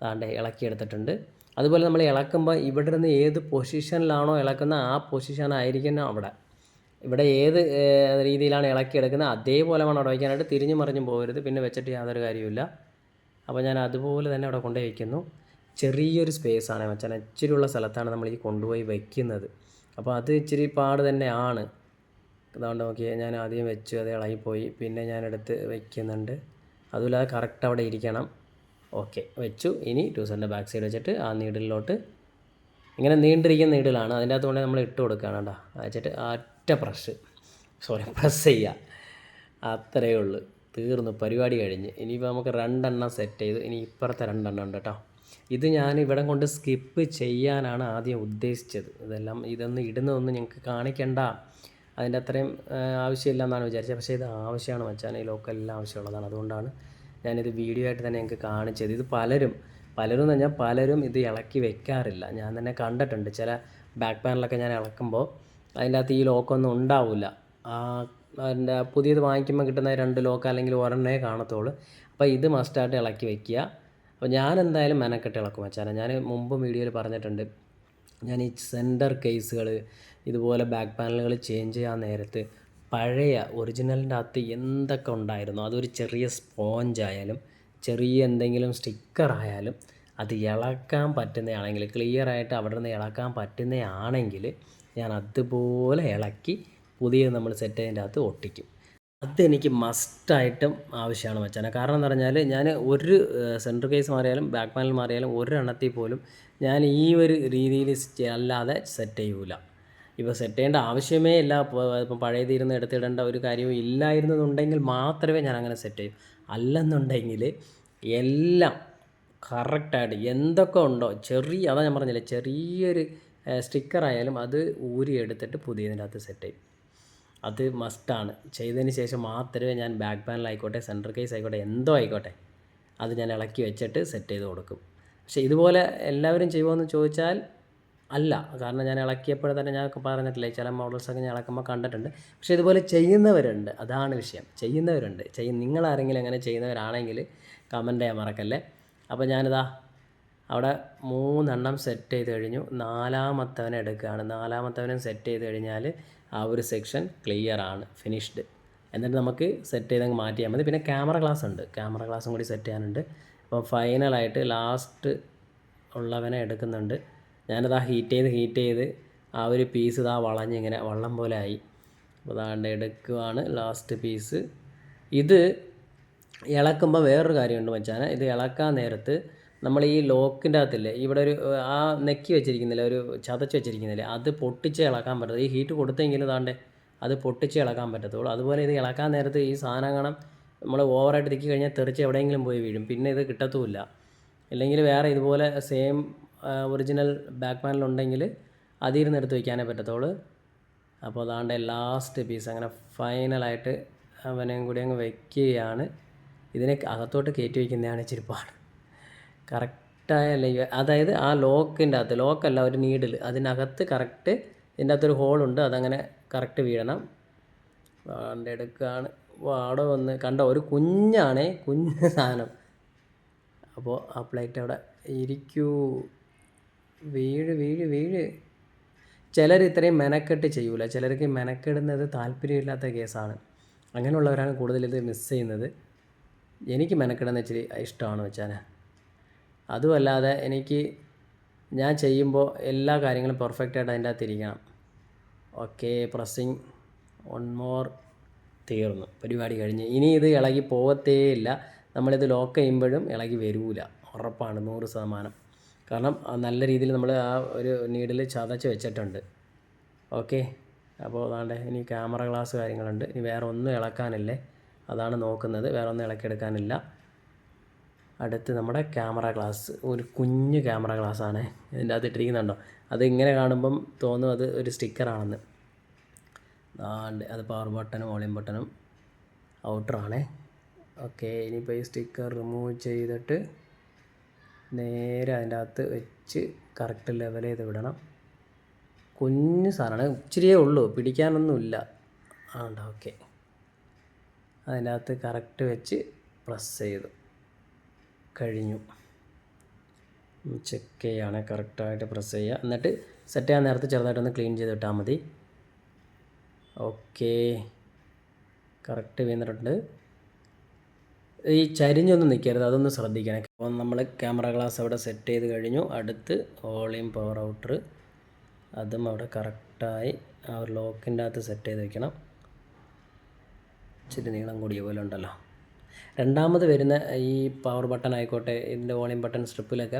A: അതാണ്ട് ഇളക്കി എടുത്തിട്ടുണ്ട്. അതുപോലെ നമ്മൾ ഇളക്കുമ്പോൾ ഇവിടെ നിന്ന് ഏത് പൊസിഷനിലാണോ ഇളക്കുന്ന ആ പൊസിഷൻ ആയിരിക്കണം അവിടെ. ഇവിടെ ഏത് രീതിയിലാണ് ഇളക്കി എടുക്കുന്നത് അതേപോലെ വേണം അവിടെ വയ്ക്കാനായിട്ട് തിരിഞ്ഞു മറിഞ്ഞും പോകരുത്. പിന്നെ വെച്ചിട്ട് യാതൊരു കാര്യമില്ല അപ്പോൾ ഞാൻ അതുപോലെ തന്നെ അവിടെ കൊണ്ടുപോയി വയ്ക്കുന്നു ചെറിയൊരു സ്പേസാണ് മച്ചാൻ ഇച്ചിരിയുള്ള സ്ഥലത്താണ് നമ്മൾ ഈ കൊണ്ടുപോയി വയ്ക്കുന്നത് അപ്പോൾ അത് ഇച്ചിരി പാട് തന്നെയാണ്. അതുകൊണ്ട് നോക്കിയേ ഞാൻ ആദ്യം വെച്ചു അത് ഇളകിപ്പോയി. പിന്നെ ഞാൻ എടുത്ത് വയ്ക്കുന്നുണ്ട് അതുപോലെ അത് കറക്റ്റ് അവിടെ ഇരിക്കണം. ഓക്കെ വെച്ചു. ഇനി ട്യൂസറിന്റെ ബാക്ക് സൈഡ് വെച്ചിട്ട് ആ നീഡിലോട്ട് ഇങ്ങനെ നീണ്ടിരിക്കുന്ന നീഡിലാണ്. അതിന്റെ അകത്തുകൊണ്ട് നമ്മൾ ഇട്ട് കൊടുക്കുകയാണ് കേട്ടോ. വെച്ചിട്ട് ഒറ്റ പ്രഷ് സോറി പ്രസ് ചെയ്യുക. അത്രയേ ഉള്ളൂ. തീർന്നു. പരിപാടി കഴിഞ്ഞ്. ഇനിയിപ്പോൾ നമുക്ക് രണ്ടെണ്ണം സെറ്റ് ചെയ്ത്. ഇനി ഇപ്പുറത്തെ രണ്ടെണ്ണം ഉണ്ട് കേട്ടോ ഇത് ഞാൻ ഇവിടെ കൊണ്ട് സ്കിപ്പ് ചെയ്യാനാണ് ആദ്യം ഉദ്ദേശിച്ചത്. ഇതെല്ലാം ഇതൊന്നും ഇടുന്നതൊന്നും ഞങ്ങൾക്ക് കാണിക്കണ്ട. അതിന്റെ അത്രയും ആവശ്യമില്ല എന്നാണ് വിചാരിച്ചത്. പക്ഷേ ഇത് ആവശ്യമാണ് മച്ചാൻ ഈ ലോക്കലെല്ലാം ആവശ്യമുള്ളതാണ്. അതുകൊണ്ടാണ് ഞാനിത് വീഡിയോ ആയിട്ട് തന്നെ ഞങ്ങൾക്ക് കാണിച്ചത്. ഇത് പലരും പലരും എന്ന് പറഞ്ഞാൽ പലരും ഇത് ഇളക്കി വെക്കാറില്ല. ഞാൻ തന്നെ കണ്ടിട്ടുണ്ട്. ചില ബാക്ക് പാനലൊക്കെ ഞാൻ ഇളക്കുമ്പോൾ അതിന്റെ അകത്ത് ഈ ലോക്കൊന്നും ഉണ്ടാവില്ല. ആ അതിന്റെ പുതിയത് വാങ്ങിക്കുമ്പോൾ കിട്ടുന്ന രണ്ട് ലോക്ക് അല്ലെങ്കിൽ ഒരെണ്ണേ കാണത്തുള്ളൂ. അപ്പോൾ ഇത് മസ്റ്റായിട്ട് ഇളക്കി വയ്ക്കുക അപ്പോൾ ഞാൻ എന്തായാലും മെനക്കെട്ട് ഇളക്കും വെച്ചാൽ ഞാൻ മുമ്പ് വീഡിയോയിൽ പറഞ്ഞിട്ടുണ്ട്. ഞാൻ ഈ സെന്റർ കേസുകൾ ഇതുപോലെ ബാക്ക് പാനലുകൾ ചേഞ്ച് ചെയ്യാൻ നേരത്ത് പഴയ ഒറിജിനലിന്റെ അകത്ത് എന്തൊക്കെ ഉണ്ടായിരുന്നു അതൊരു ചെറിയ സ്പോഞ്ച് ആയാലും ചെറിയ എന്തെങ്കിലും സ്റ്റിക്കർ ആയാലും അത് ഇളക്കാൻ പറ്റുന്നതാണെങ്കിൽ ക്ലിയറായിട്ട് അവിടെ നിന്ന് ഇളക്കാൻ പറ്റുന്നതാണെങ്കിൽ ഞാൻ അതുപോലെ ഇളക്കി പുതിയ നമ്മൾ സെറ്റ് അതിന്റെ അകത്ത് ഒട്ടിക്കും. അതെനിക്ക് മസ്റ്റായിട്ടും ആവശ്യമാണ് മച്ചാനെ. കാരണം എന്ന് പറഞ്ഞാൽ ഞാൻ ഒരു സെൻട്രൽ കേസ് മാറിയാലും ബാക്ക് പാനൽ മാറിയാലും ഒരെണ്ണത്തിൽ പോലും ഞാൻ ഈ ഒരു രീതിയിൽ അല്ലാതെ സെറ്റ് ചെയ്യൂല. ഇപ്പോൾ സെറ്റ് ചെയ്യേണ്ട ആവശ്യമേ ഇല്ല. ഇപ്പം പഴയതിരുന്ന് എടുത്തിടേണ്ട ഒരു കാര്യവും ഇല്ലായിരുന്നെന്നുണ്ടെങ്കിൽ മാത്രമേ ഞാൻ അങ്ങനെ സെറ്റ് ചെയ്യൂ. അല്ലെന്നുണ്ടെങ്കിൽ എല്ലാം കറക്റ്റായിട്ട് എന്തൊക്കെ ഉണ്ടോ ചെറിയ അതാ ഞാൻ പറഞ്ഞില്ലേ ചെറിയൊരു സ്റ്റിക്കർ ആയാലും അത് ഊരി എടുത്തിട്ട് പുതിയതിന്റെ അകത്ത് സെറ്റ് ചെയ്യും. അത് മസ്റ്റാണ് ചെയ്തതിന് ശേഷം മാത്രമേ ഞാൻ ബാക്ക് പാനലായിക്കോട്ടെ സെന്റർ കേസ് ആയിക്കോട്ടെ എന്തോ ആയിക്കോട്ടെ അത് ഞാൻ ഇളക്കി വെച്ചിട്ട് സെറ്റ് ചെയ്ത് കൊടുക്കും. പക്ഷേ ഇതുപോലെ എല്ലാവരും ചെയ്യുമോയെന്ന് ചോദിച്ചാൽ അല്ല. കാരണം ഞാൻ ഇളക്കിയപ്പോൾ തന്നെ ഞാൻ പറഞ്ഞിട്ടില്ലേ ചില മോഡൽസൊക്കെ ഞാൻ ഇളക്കുമ്പോൾ കണ്ടിട്ടുണ്ട്. പക്ഷേ ഇതുപോലെ ചെയ്യുന്നവരുണ്ട്. അതാണ് വിഷയം. ചെയ്യുന്നവരുണ്ട്. ചെയ്യ നിങ്ങളാരെങ്കിലും അങ്ങനെ ചെയ്യുന്നവരാണെങ്കിൽ കമന്റ് ചെയ്യാൻ മറക്കല്ലേ? അപ്പോൾ ഞാനിതാ അവിടെ മൂന്നെണ്ണം സെറ്റ് ചെയ്ത് കഴിഞ്ഞു. നാലാമത്തവൻ എടുക്കുകയാണ്. നാലാമത്തവനും സെറ്റ് ചെയ്ത് കഴിഞ്ഞാൽ ആ ഒരു സെക്ഷൻ ക്ലിയർ ആണ് ഫിനിഷ്ഡ് എന്നിട്ട് നമുക്ക് സെറ്റ് ചെയ്തങ്ങ് മാറ്റിയാൽ മതി. പിന്നെ ക്യാമറ ക്ലാസ് ഉണ്ട്. ക്യാമറ ഗ്ലാസും കൂടി സെറ്റ് ചെയ്യാനുണ്ട്. അപ്പോൾ ഫൈനലായിട്ട് ലാസ്റ്റ് ഉള്ളവനെ എടുക്കുന്നുണ്ട്. ഞാനത് ആ ഹീറ്റ് ചെയ്ത് ഹീറ്റ് ചെയ്ത് ആ ഒരു പീസ് ഇതാ വളഞ്ഞിങ്ങനെ വള്ളം പോലെ ആയി. അപ്പോൾ അതാണ്ട് എടുക്കുവാണ് ലാസ്റ്റ് പീസ് ഇത് ഇളക്കുമ്പോൾ വേറൊരു കാര്യമുണ്ട് വെച്ചാൽ ഇത് ഇളക്കാൻ നേരത്ത് നമ്മൾ ഈ ലോക്കിന്റെ അകത്തില്ലേ ഇവിടെ ഒരു ആ നെക്കി വെച്ചിരിക്കുന്നില്ല ഒരു ചതച്ച് വെച്ചിരിക്കുന്നില്ലേ അത് പൊട്ടിച്ച് ഇളക്കാൻ പറ്റത്ത് ഈ ഹീറ്റ് കൊടുത്തെങ്കിലും താണ്ടേ അത് പൊട്ടിച്ച് ഇളക്കാൻ പറ്റത്തുള്ളൂ. അതുപോലെ ഇത് ഇളക്കാൻ നേരത്ത് ഈ സാധനം കാണാം നമ്മൾ ഓവറായിട്ട് തിക്കി കഴിഞ്ഞാൽ തെറിച്ച് എവിടെയെങ്കിലും പോയി വീഴും. പിന്നെ ഇത് കിട്ടത്തുമില്ല. ഇല്ലെങ്കിൽ വേറെ ഇതുപോലെ സെയിം ഒറിജിനൽ ബാക്ക് പാനൽ അതിരുന്ന് എടുത്ത് വയ്ക്കാനേ പറ്റത്തുള്ളൂ. അപ്പോൾ അതാണ്ട് ലാസ്റ്റ് പീസ് അങ്ങനെ ഫൈനലായിട്ട് അവനെയും കൂടി അങ്ങ് വയ്ക്കുകയാണ് ഇതിനെ അകത്തോട്ട് കയറ്റി വയ്ക്കുന്നതാണ് ഇച്ചിരി കറക്റ്റായ ലൈവ് അതായത് ആ ലോക്കിന്റെ അകത്ത് ലോക്കല്ല ഒരു നീഡിൽ അതിനകത്ത് കറക്റ്റ് ഇതിന്റെ അകത്തൊരു ഹോളുണ്ട് അതങ്ങനെ കറക്റ്റ് വീഴണം. വാണ്ട എടുക്കുകയാണ് വാട വന്ന് കണ്ട ഒരു കുഞ്ഞാണേ കുഞ്ഞ് സാധനം. അപ്പോൾ ആ പ്ലേറ്റ് അവിടെ ഇരിക്കൂ. വീഴ് വീഴ് വീഴ്. ചിലർ ഇത്രയും മെനക്കെട്ട് ചെയ്യൂല. ചിലർക്ക് മെനക്കെടുന്നത് താല്പര്യമില്ലാത്ത കേസാണ്. അങ്ങനെയുള്ളവരാണ് കൂടുതൽ ഇത് മിസ് ചെയ്യുന്നത്. എനിക്ക് മെനക്കെടുന്ന ഇച്ചിരി ഇഷ്ടമാണ് വെച്ചാൽ അതുമല്ലാതെ എനിക്ക് ഞാൻ ചെയ്യുമ്പോൾ എല്ലാ കാര്യങ്ങളും പെർഫെക്റ്റായിട്ട് അതിന്റെ അകത്ത് ഇരിക്കണം. ഓക്കെ പ്രസ്സിങ് വൺ മോർ തീർന്നു. പരിപാടി കഴിഞ്ഞ്. ഇനി ഇത് ഇളകി പോകത്തേ ഇല്ല. നമ്മളിത് ലോക്ക് ചെയ്യുമ്പോഴും ഇളകി വരൂല. ഉറപ്പാണ് നൂറ് ശതമാനം. കാരണം നല്ല രീതിയിൽ നമ്മൾ ആ ഒരു നീഡിൽ ചതച്ച് വെച്ചിട്ടുണ്ട്. ഓക്കെ അപ്പോൾ അതാണ്ട് ഇനി ക്യാമറ ഗ്ലാസ് കാര്യങ്ങളുണ്ട്. ഇനി വേറെ ഒന്നും ഇളക്കാനില്ലേ? അതാണ് നോക്കുന്നത്. വേറെ ഒന്നും ഇളക്കിയെടുക്കാനില്ല. അടുത്ത് നമ്മുടെ ക്യാമറ ഗ്ലാസ് ഒരു കുഞ്ഞ് ക്യാമറ ഗ്ലാസ്സാണ് ഇതിന്റെ അകത്ത് ഇട്ടിരിക്കുന്നുണ്ടോ? അത് ഇങ്ങനെ കാണുമ്പം തോന്നും അത് ഒരു സ്റ്റിക്കറാണെന്ന് അത് പവർ ബട്ടണും വോളിയം ബട്ടണും ഔട്ടറാണ് ഓക്കെ ഇനിയിപ്പോൾ ഈ സ്റ്റിക്കർ റിമൂവ് ചെയ്തിട്ട് നേരെ അതിന്റെ അകത്ത് വെച്ച് കറക്റ്റ് ലെവൽ ചെയ്ത് വിടണം. കുഞ്ഞു സാധനമാണ് ഇച്ചിരിയേ ഉള്ളൂ പിടിക്കാനൊന്നുമില്ല. ആണ്ട ഓക്കെ അതിന്റെ അകത്ത് കറക്റ്റ് വെച്ച് പ്രസ് ചെയ്തു. കഴിഞ്ഞു. ചെക്ക് ചെയ്യാണ് കറക്റ്റായിട്ട് പ്രസ് ചെയ്യുക. എന്നിട്ട് സെറ്റ് ചെയ്യാൻ നേരത്തെ ചെറുതായിട്ടൊന്ന് ക്ലീൻ ചെയ്ത് ഇട്ടാൽ മതി. ഓക്കെ കറക്റ്റ് വീണിട്ടുണ്ട്. ഈ ചരിഞ്ഞൊന്നും നിൽക്കരുത് അതൊന്ന് ശ്രദ്ധിക്കണം. അപ്പോൾ നമ്മൾ ക്യാമറ ഗ്ലാസ് അവിടെ സെറ്റ് ചെയ്ത് കഴിഞ്ഞു. അടുത്ത് വോളിയം പവർ ഔട്ടർ അതും അവിടെ കറക്റ്റ് കറക്റ്റായി ആ ഒരു ലോക്കിന്റെ അകത്ത് സെറ്റ് ചെയ്ത് വെക്കണം. ഇച്ചിരി നീളം കൂടിയ പോലെ ഉണ്ടല്ലോ. രണ്ടാമത് വരുന്ന ഈ പവർ ബട്ടൺ ആയിക്കോട്ടെ ഇതിന്റെ വോളിയം ബട്ടൺ സ്ട്രിപ്പിലൊക്കെ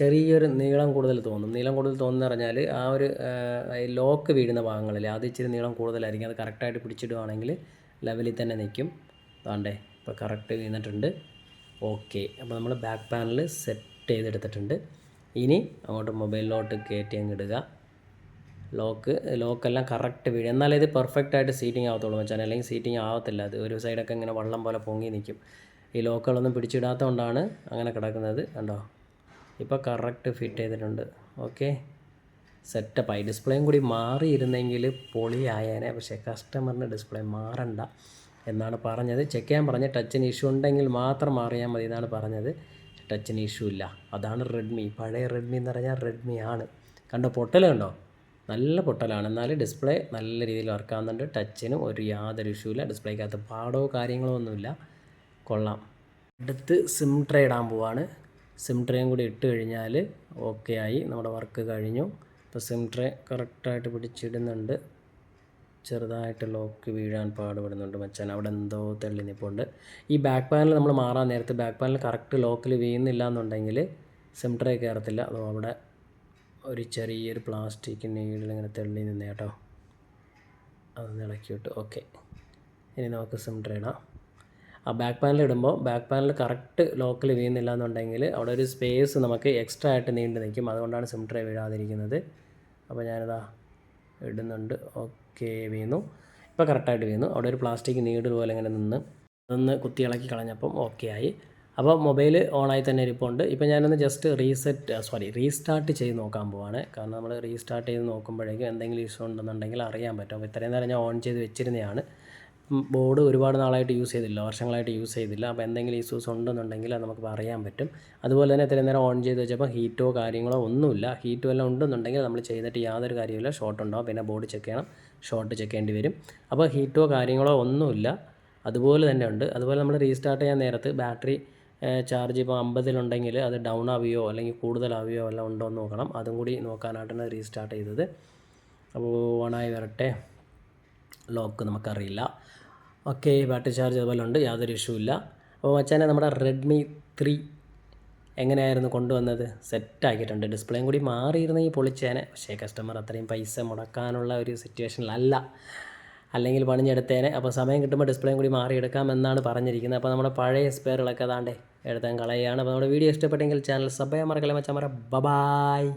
A: ചെറിയൊരു നീളം കൂടുതൽ തോന്നും. നീളം കൂടുതൽ തോന്നുന്നു പറഞ്ഞാൽ ആ ഒരു ലോക്ക് വീഴുന്ന ഭാഗങ്ങളിൽ അത് ഇച്ചിരി നീളം കൂടുതലായിരിക്കും. അത് കറക്റ്റായിട്ട് പിടിച്ചിടുവാണെങ്കിൽ ലെവലിൽ തന്നെ നിൽക്കും വേണ്ടേ ഇപ്പോൾ കറക്റ്റ് വീണിട്ടുണ്ട്. ഓക്കെ അപ്പോൾ നമ്മൾ ബാക്ക് പാനൽ സെറ്റ് ചെയ്തെടുത്തിട്ടുണ്ട്. ഇനി അങ്ങോട്ട് മൊബൈലിലോട്ട് കയറ്റി അങ്ങ് ഇടുക. ലോക്ക് ലോക്കെല്ലാം കറക്റ്റ് വീഴും. എന്നാലേ ഇത് പെർഫെക്റ്റ് ആയിട്ട് സീറ്റിംഗ് ആവത്തുള്ളൂ മച്ചാൻ അല്ലെങ്കിൽ സീറ്റിംഗ് ആവത്തില്ല. അത് ഒരു സൈഡൊക്കെ ഇങ്ങനെ വള്ളം പോലെ പൊങ്ങി നിൽക്കും ഈ ലോക്കുകളൊന്നും പിടിച്ചിടാത്തതുകൊണ്ടാണ് അങ്ങനെ കിടക്കുന്നത്. കണ്ടോ? ഇപ്പോൾ കറക്റ്റ് ഫിറ്റ് ചെയ്തിട്ടുണ്ട്. ഓക്കെ സെറ്റപ്പായി ഡിസ്പ്ലേയും കൂടി മാറിയിരുന്നെങ്കിൽ പൊളിയായേനെ. പക്ഷേ കസ്റ്റമറിന് ഡിസ്പ്ലേ മാറണ്ട എന്നാണ് പറഞ്ഞത്. ചെക്ക് ചെയ്യാൻ പറഞ്ഞത് ടച്ചിന് ഇഷ്യൂ ഉണ്ടെങ്കിൽ മാത്രം മാറിയാൽ മതി എന്നാണ് പറഞ്ഞത്. ടച്ചിന് ഇഷ്യൂ ഇല്ല. അതാണ് റെഡ്മി പഴയ റെഡ്മി എന്ന് പറഞ്ഞാൽ റെഡ്മി ആണ്. കണ്ടോ? പൊട്ടൽ കണ്ടോ നല്ല പൊട്ടലാണ്. എന്നാലും ഡിസ്പ്ലേ നല്ല രീതിയിൽ വർക്ക് ആവുന്നുണ്ട്. ടച്ചിനും ഒരു യാതൊരു ഇഷ്യൂ ഇല്ല. ഡിസ്പ്ലേക്കകത്ത് പാടോ കാര്യങ്ങളോ ഒന്നുമില്ല. കൊള്ളാം. അടുത്ത് സിം ട്രേ ഇടാൻ പോവാണ്. സിം ട്രേയും കൂടി ഇട്ട് കഴിഞ്ഞാൽ ഓക്കെ ആയി. നമ്മുടെ വർക്ക് കഴിഞ്ഞു. ഇപ്പോൾ സിം ട്രേ കറക്റ്റായിട്ട് പിടിച്ചിടുന്നുണ്ട്. ചെറുതായിട്ട് ലോക്ക് വീഴാൻ പാടുപെടുന്നുണ്ട് മച്ചാൻ. അവിടെ എന്തോ തെള്ളി നിൽപ്പുണ്ട് ഈ ബാക്ക് പാനൽ നമ്മൾ മാറാൻ നേരത്ത് ബാക്ക് പാനൽ കറക്റ്റ് ലോക്കിൽ വീഴുന്നില്ല എന്നുണ്ടെങ്കിൽ സിം ട്രേ കയറത്തില്ല അതോ അവിടെ ഒരു ചെറിയൊരു പ്ലാസ്റ്റിക് നീഡിൽ ഇങ്ങനെ തെള്ളി നിന്നേ കേട്ടോ. അത് ഇളക്കി വിട്ടു ഓക്കെ. ഇനി നമുക്ക് സിം ട്രേ ഇടാം. ആ ബാക്ക് പാനൽ ഇടുമ്പോൾ ബാക്ക് പാനൽ കറക്റ്റ് ലോക്കിൽ വീഴുന്നില്ല എന്നുണ്ടെങ്കിൽ അവിടെ ഒരു സ്പേസ് നമുക്ക് എക്സ്ട്രാ ആയിട്ട് നീണ്ടു നിൽക്കും. അതുകൊണ്ടാണ് സിം ട്രേ വീഴാതിരിക്കുന്നത്. അപ്പോൾ ഞാനിതാ ഇടുന്നുണ്ട്. ഓക്കെ വീണു. ഇപ്പോൾ കറക്റ്റായിട്ട് വീണു. അവിടെ ഒരു പ്ലാസ്റ്റിക് നീഡിൽ പോലെ ഇങ്ങനെ നിന്ന് അതൊന്ന് കുത്തി ഇളക്കി കളഞ്ഞപ്പം ഓക്കെ ആയി. അപ്പോൾ മൊബൈൽ ഓണായി തന്നെ ഇരിപ്പുണ്ട്. ഇപ്പോൾ ഞാനൊന്ന് ജസ്റ്റ് റീസെറ്റ് സോറി റീസ്റ്റാർട്ട് ചെയ്ത് നോക്കാൻ പോവാണ്. കാരണം നമ്മൾ റീസ്റ്റാർട്ട് ചെയ്ത് നോക്കുമ്പോഴേക്കും എന്തെങ്കിലും ഇഷ്യൂ ഉണ്ടെന്നുണ്ടെങ്കിൽ അറിയാൻ പറ്റും. അപ്പോൾ ഇത്രയും നേരം ഞാൻ ഓൺ ചെയ്ത് വെച്ചിരുന്നതാണ് ബോർഡ് ഒരുപാട് നാളായിട്ട് യൂസ് ചെയ്തില്ല. വർഷങ്ങളായിട്ട് യൂസ് ചെയ്തില്ല. അപ്പോൾ എന്തെങ്കിലും ഇഷ്യൂസ് ഉണ്ടെന്നുണ്ടെങ്കിൽ അത് നമുക്ക് അറിയാൻ പറ്റും. അതുപോലെ തന്നെ ഇത്രയും നേരം ഓൺ ചെയ്ത് വെച്ചപ്പോൾ ഹീറ്റോ കാര്യങ്ങളോ ഒന്നുമില്ല. ഹീറ്റോ എല്ലാം ഉണ്ടെന്നുണ്ടെങ്കിൽ നമ്മൾ ചെയ്തിട്ട് യാതൊരു കാര്യമില്ല ഷോർട്ട് ഉണ്ടാവും. പിന്നെ ബോർഡ് ചെക്ക് ചെയ്യണം. ഷോർട്ട് ചെക്ക് ചെയ്യേണ്ടി വരും. അപ്പോൾ ഹീറ്റോ കാര്യങ്ങളോ ഒന്നുമില്ല. അതുപോലെ തന്നെ ഉണ്ട്. അതുപോലെ നമ്മൾ റീസ്റ്റാർട്ട് ചെയ്യാൻ നേരത്ത് ബാറ്ററി ചാർജ് ഇപ്പോൾ അമ്പതിലുണ്ടെങ്കിൽ അത് ഡൗൺ ആവുകയോ അല്ലെങ്കിൽ കൂടുതലാവുകയോ എല്ലാം ഉണ്ടോ എന്ന് നോക്കണം. അതും കൂടി നോക്കാനായിട്ടാണ് റീസ്റ്റാർട്ട് ചെയ്തത്. അപ്പോൾ ഓണായി വരട്ടെ. ലോക്ക് നമുക്കറിയില്ല. ഓക്കെ ബാറ്ററി ചാർജ് അതുപോലെ ഉണ്ട്. യാതൊരു ഇഷ്യൂ ഇല്ല. അപ്പോൾ മച്ചാനെ നമ്മുടെ റെഡ്മി ത്രീ എങ്ങനെയായിരുന്നു കൊണ്ടുവന്നത്? സെറ്റാക്കിയിട്ടുണ്ട് ഡിസ്പ്ലേയും കൂടി മാറിയിരുന്നെങ്കിൽ പൊളിച്ചേനെ. പക്ഷേ കസ്റ്റമർ അത്രയും പൈസ മുടക്കാനുള്ള ഒരു സിറ്റുവേഷനിലല്ല അല്ലെങ്കിൽ പണിഞ്ഞെടുത്തേനെ. അപ്പോൾ സമയം കിട്ടുമ്പോൾ ഡിസ്പ്ലേയും കൂടി മാറിയെടുക്കാം എന്നാണ് പറഞ്ഞിരിക്കുന്നത്. അപ്പോൾ നമ്മുടെ പഴയ സ്പെയറുകളൊക്കെ അതാണ്ട് എടുത്താൻ കളയുകയാണ്. അപ്പോൾ നമ്മുടെ വീഡിയോ ഇഷ്ടപ്പെട്ടെങ്കിൽ ചാനൽ സബ് ചെയ്യാൻ മറക്കല്ലേ മച്ചാൻ? പറ ബബായ്